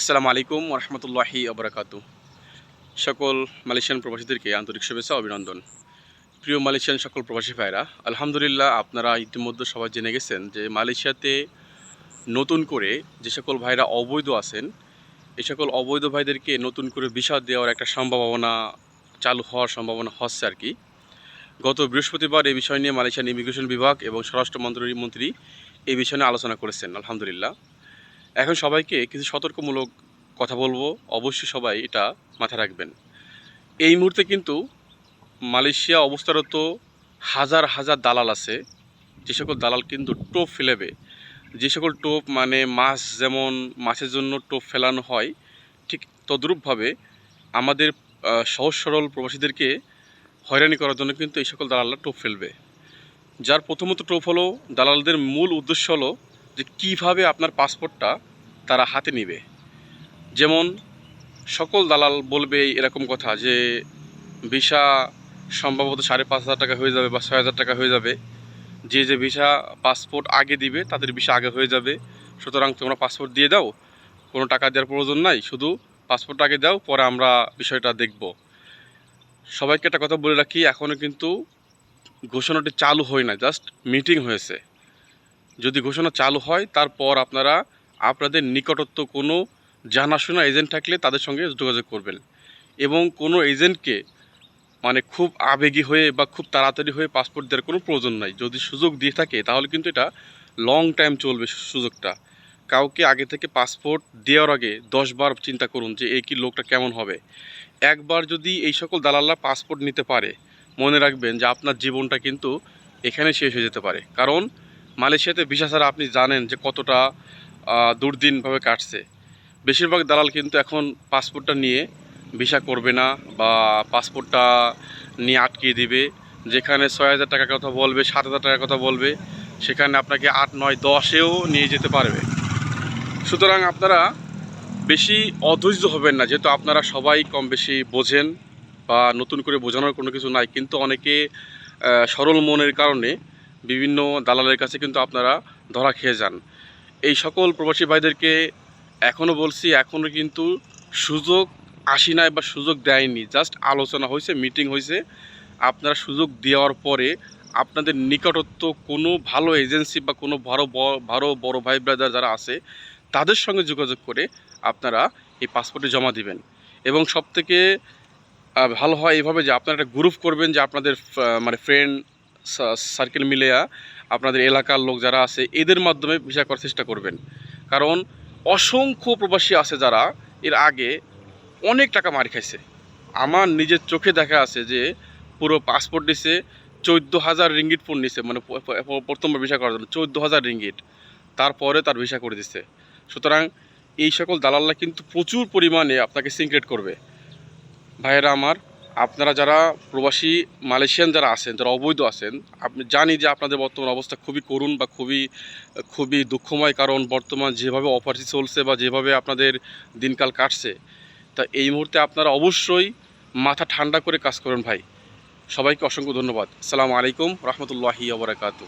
আসসালামু আলাইকুম রহমতুল্লাহি আবরাকাতু সকল মালয়েশিয়ান প্রবাসীদেরকে আন্তরিক শুভেচ্ছা অভিনন্দন। প্রিয় মালয়েশিয়ান সকল প্রবাসী ভাইরা, আলহামদুলিল্লাহ আপনারা ইতিমধ্যে সবাই জেনে গেছেন যে মালয়েশিয়াতে নতুন করে যে সকল ভাইরা অবৈধ আছেন এই সকল অবৈধ ভাইদেরকে নতুন করে ভিসা দেওয়ার একটা সম্ভাবনা চালু হওয়ার সম্ভাবনা হচ্ছে আর কি। গত বৃহস্পতিবার এই বিষয় নিয়ে মালয়েশিয়ান ইমিগ্রেশন বিভাগ এবং স্বরাষ্ট্র মন্ত্রী মন্ত্রী এই বিষয় নিয়ে আলোচনা করেছেন, আলহামদুলিল্লাহ। এখন সবাইকে কিছু সতর্কমূলক কথা বলব। অবশ্যই সবাই এটা মাথায় রাখবেন। এই মুহূর্তে কিন্তু মালয়েশিয়া অবস্থারত হাজার হাজার দালাল আছে। যে সকল দালাল কিন্তু টোপ ফেলেবে। যে সকল টোপ মানে মাছ যেমন মাছের জন্য টোপ ফেলানো হয়, ঠিক তদ্রূপভাবে আমাদের সহজ সরল প্রবাসীদেরকে হয়রানি করার জন্য কিন্তু এই সকল দালালরা টোপ ফেলবে। যার প্রথমত টোপ হলো দালালদের মূল উদ্দেশ্য হলো যে কীভাবে আপনার পাসপোর্টটা তারা হাতে নেবে। যেমন সকল দালাল বলবে এরকম কথা যে, ভিসা সম্ভবত সাড়ে পাঁচ হাজার টাকা হয়ে যাবে বা ছয় হাজার টাকা হয়ে যাবে। যে যে ভিসা পাসপোর্ট আগে দিবে, তাদের ভিসা আগে হয়ে যাবে। সুতরাং তোমরা পাসপোর্ট দিয়ে দাও, কোনো টাকা দেওয়ার প্রয়োজন নাই, শুধু পাসপোর্ট আগে দাও, পরে আমরা বিষয়টা দেখব। সবাইকে একটা কথা বলে রাখি এখনও কিন্তু ঘোষণাটি চালু হয় না, জাস্ট মিটিং হয়েছে। যদি ঘোষণা চালু হয়, তারপর আপনারা আপনাদের নিকটত্ব কোনো জানাশোনা এজেন্ট থাকলে তাদের সঙ্গে যোগাযোগ করবেন। এবং কোনো এজেন্টকে মানে খুব আবেগী হয়ে বা খুব তাড়াতাড়ি হয়ে পাসপোর্ট দেওয়ার কোনো প্রয়োজন নাই। যদি সুযোগ দিয়ে থাকে, তাহলে কিন্তু এটা লং টাইম চলবে সুযোগটা। কাউকে আগে থেকে পাসপোর্ট দেওয়ার আগে দশবার চিন্তা করুন যে এই কি লোকটা কেমন হবে। একবার যদি এই সকল দালালরা পাসপোর্ট নিতে পারে, মনে রাখবেন যে, আপনার জীবনটা কিন্তু এখানে শেষ হয়ে যেতে পারে। কারণ মালয়েশিয়াতে ভিসা ছাড়া আপনি জানেন যে কতটা দুর্দিনভাবে কাটছে। বেশিরভাগ দালাল কিন্তু এখন পাসপোর্টটা নিয়ে ভিসা করবে না বা পাসপোর্টটা নিয়ে আটকিয়ে দিবে। যেখানে ছয় হাজার টাকার কথা বলবে, সাত হাজার টাকার কথা বলবে, সেখানে আপনাকে আট, নয়, দশেও নিয়ে যেতে পারবে। সুতরাং আপনারা বেশি অধৈর্য হবেন না, যেহেতু আপনারা সবাই কম বেশি বোঝেন বা নতুন করে বোঝানোর কোনো কিছু নাই। কিন্তু অনেকে সরল মনের কারণে বিভিন্ন দালালের কাছে কিন্তু আপনারা ধরা খেয়ে যান। এই সকল প্রবাসী ভাইদেরকে এখনও বলছি এখনও কিন্তু সুযোগ আসি নাই বা সুযোগ দেয়নি। জাস্ট আলোচনা হয়েছে, মিটিং হয়েছে। আপনারা সুযোগ দেওয়ার পরে আপনাদের নিকটত্ব কোনো ভালো এজেন্সি বা কোনো ভালো ভালো বড় ভাই ব্রাদার যারা আছে, তাদের সঙ্গে যোগাযোগ করে আপনারা এই পাসপোর্টে জমা দিবেন। এবং সবথেকে ভালো হয় এইভাবে যে আপনারা একটা গ্রুপ করবেন যে আপনাদের মানে ফ্রেন্ড সার্কেল মিলেয়া আপনাদের এলাকার লোক যারা আছে, এদের মাধ্যমে ভিসা করার চেষ্টা করবেন। কারণ অসংখ্য প্রবাসী আছে যারা এর আগে অনেক টাকা মার খাইছে। আমার নিজের চোখে দেখা আছে যে, পুরো পাসপোর্ট দিছে চোদ্দ হাজার রিঙ্গিট ফোন নিছে মানে প্রথমবার ভিসা করার জন্য চোদ্দ হাজার রিঙ্গিট তারপরে তার ভিসা করে দিচ্ছে সুতরাং এই সকল দালালরা কিন্তু প্রচুর পরিমাণে আপনাকে সিনক্রেট করবে। ভাইয়েরা আমার আপনারা যারা প্রবাসী মালয়েশিয়ান যারা আছেন, যারা অবৈধ আছেন, আপনি জানি যে আপনাদের বর্তমান অবস্থা খুবই করুণ বা খুবই খুবই দুঃখময় কারণ বর্তমান যেভাবে অপারেশন চলছে বা যেভাবে আপনাদের দিনকাল কাটছে। তা এই মুহূর্তে আপনারা অবশ্যই মাথা ঠান্ডা করে কাজ করেন ভাই। সবাইকে অসংখ্য ধন্যবাদ। আসসালামু আলাইকুম, রহমতুল্লাহি আবরাকাতু